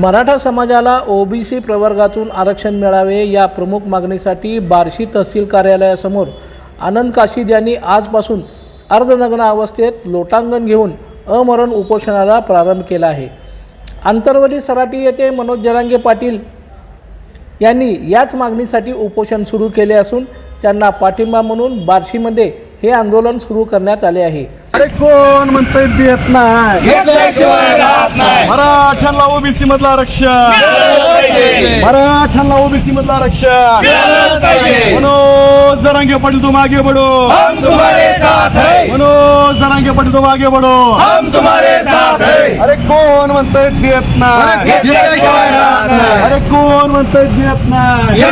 मराठा समाजाला ओबीसी प्रवर्गातून आरक्षण मिळावे या प्रमुख मागणीसाठी बार्शी तहसील कार्यालयासमोर आनंद काशीद यांनी आजपासून अर्धनग्न अवस्थेत लोटांगण घेऊन अमरण उपोषणाला प्रारंभ केला आहे. आंतरवली सराटी येथे मनोज जरांगे पाटील यांनी याच मागणीसाठी उपोषण सुरू केले असून त्यांना पाठिंबा म्हणून बार्शीमध्ये हे आंदोलन सुरू करण्यात आले आहे. अरे कोण म्हणतंय देत नाही? घेतल्याशिवाय राहत नाही. मराठ्यांना ओबीसी मधलं आरक्षण. मराठ्यांना ओबीसी मधलं आरक्षण. मनोज जरांगे पाटील तुम्हारे साथ है. मनोज जरांगे पाटील तुम आगे बढ़ो हम तुम्हारे साथ है. अरे कोण म्हणतंय देत नाही. अरे कोण म्हणतंय देत नाही.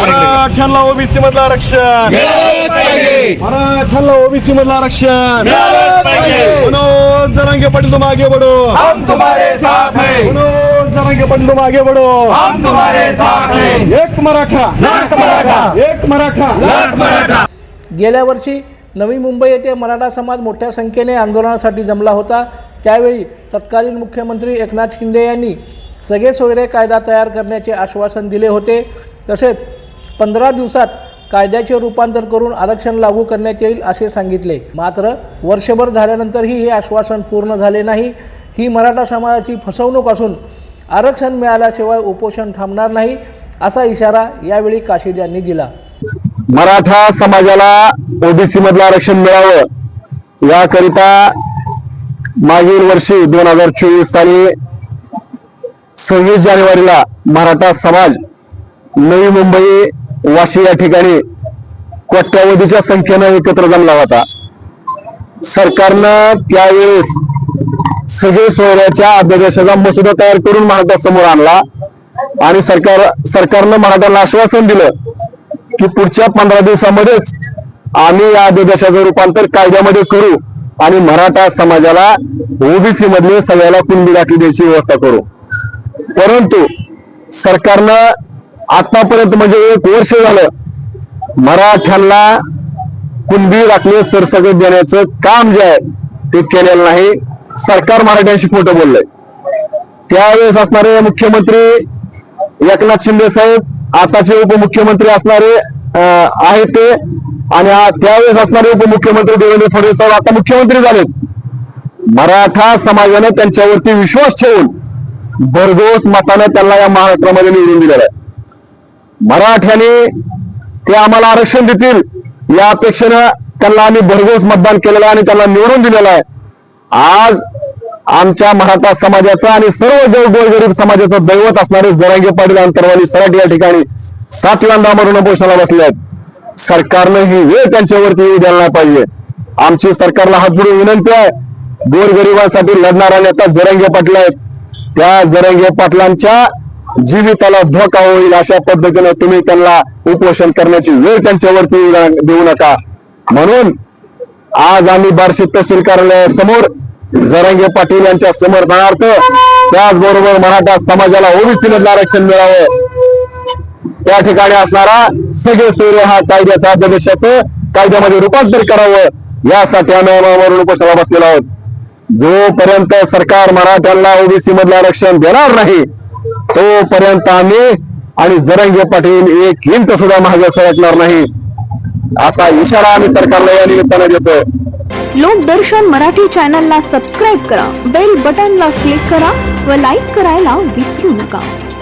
मराठ्यांना ओबीसी मधलं आरक्षण. मराठ्यांना ओबीसी मधलं आरक्षण. मनोज जरांगे पाटील तुम्हारे साथ है. मनोज पाटील तुम आगे बढ़ो हम तुम्हारे साथ है। एक मराठा. लाख मराठा। एक मराठा. लाख मराठा। गेल्या वर्षी नवी मुंबई येथे मराठा समाज मोठ्या संख्येने आंदोलनासाठी जमला होता. त्यावेळी तत्कालीन मुख्यमंत्री एकनाथ शिंदे यांनी सगळे सोयरे कायदा तयार करण्याचे आश्वासन दिले होते. तसेच पंधरा दिवसात कायद्याचे रूपांतर करून आरक्षण लागू करण्यात येईल असे सांगितले. मात्र वर्षभर झाल्यानंतरही हे आश्वासन पूर्ण झाले नाही. ही मराठा समाजाची फसवणूक असून आरक्षण मिळाल्याशिवाय उपोषण थांबणार नाही असा इशारा यावेळी काशीद यांनी दिला. मराठा समाजाला ओबीसी मधलं आरक्षण मिळावं याकरिता मागील वर्षी दोन हजार चोवीस साली सव्वीस जानेवारीला मराठा समाज नवी मुंबई वाशी या ठिकाणी कोट्यावधीच्या संख्येनं एकत्र जमला होता. सरकारनं त्यावेळेस सगळे सोहळ्याच्या अध्यादेशाचा मसुदा तयार करून मराठा समोर आणला. आणि सरकार सरकारनं मराठ्याला आश्वासन दिलं की पुढच्या पंधरा दिवसामध्येच आम्ही या अध्यादेशाचं रूपांतर कायद्यामध्ये करू आणि मराठा समाजाला ओबीसी मधले सगळ्याला कुंडी दाखली द्यायची व्यवस्था करू. परंतु सरकारनं आतापर्यंत म्हणजे एक वर्ष झालं मराठ्यांना कुणबी राखणे सरसकट देण्याचं काम जे आहे ते केलेलं नाही. सरकार मराठ्यांशी खोटं बोललंय. त्यावेळेस असणारे मुख्यमंत्री एकनाथ शिंदे साहेब आताचे उपमुख्यमंत्री असणारे आहेत ते. आणि त्यावेळेस असणारे उपमुख्यमंत्री देवेंद्र फडणवीस साहेब आता मुख्यमंत्री झालेत. मराठा समाजाने त्यांच्यावरती विश्वास ठेवून भरघोस मतानं त्यांना या महाराष्ट्रामध्ये निवडून दिलेला आहे. मराठ्याने ते आम्हाला आरक्षण देतील या अपेक्षेनं त्यांना आम्ही भरघोस मतदान केलेलं आहे आणि त्यांना निवडून दिलेलं आहे. आज आमच्या मराठा समाजाचा आणि सर्व देव गोरगरीब समाजाचं दैवत असणारे जरांगे पाटील अंतरवाली सराट या ठिकाणी सातव्यांदा मरण उपोषणाला बसले आहेत. सरकारनं ही वेळ त्यांच्यावरती येऊ द्यायला पाहिजे. आमची सरकारला हात जोडून विनंती आहे. गोरगरिबांसाठी लढणारा नेता जरंगे पाटील आहेत. त्या जरंगे पाटलांच्या जीविताला धोका होईल अशा पद्धतीने तुम्ही त्यांना उपोषण करण्याची वेळ त्यांच्यावरती देऊ नका. म्हणून आज आम्ही बार्शी तहसील कार्यालयासमोर जरांगे पाटील यांच्या समर्थनार्थ त्याचबरोबर मराठा समाजाला ओबीसी मधलं आरक्षण मिळावं. त्या ठिकाणी असणारा सगळे सोयरे हा कायद्याचा अध्यादेशाचं कायद्यामध्ये रूपांतर करावं यासाठी आम्ही अमावरून उपोषणाला बसलेलो आहोत. जोपर्यंत सरकार मराठ्यांना ओबीसी मधलं आरक्षण देणार नाही तोपर्यंत आम्ही आणि जरंगे पाटील एक इंच सुद्धा मागे सरकणार नाही. असा इशारा आम्ही सरकारला या निमित्तानं देतोय लोकदर्शन मराठी चॅनलला सबस्क्राईब करा बेल बटनला क्लिक करा व लाईक करायला विसरू नका.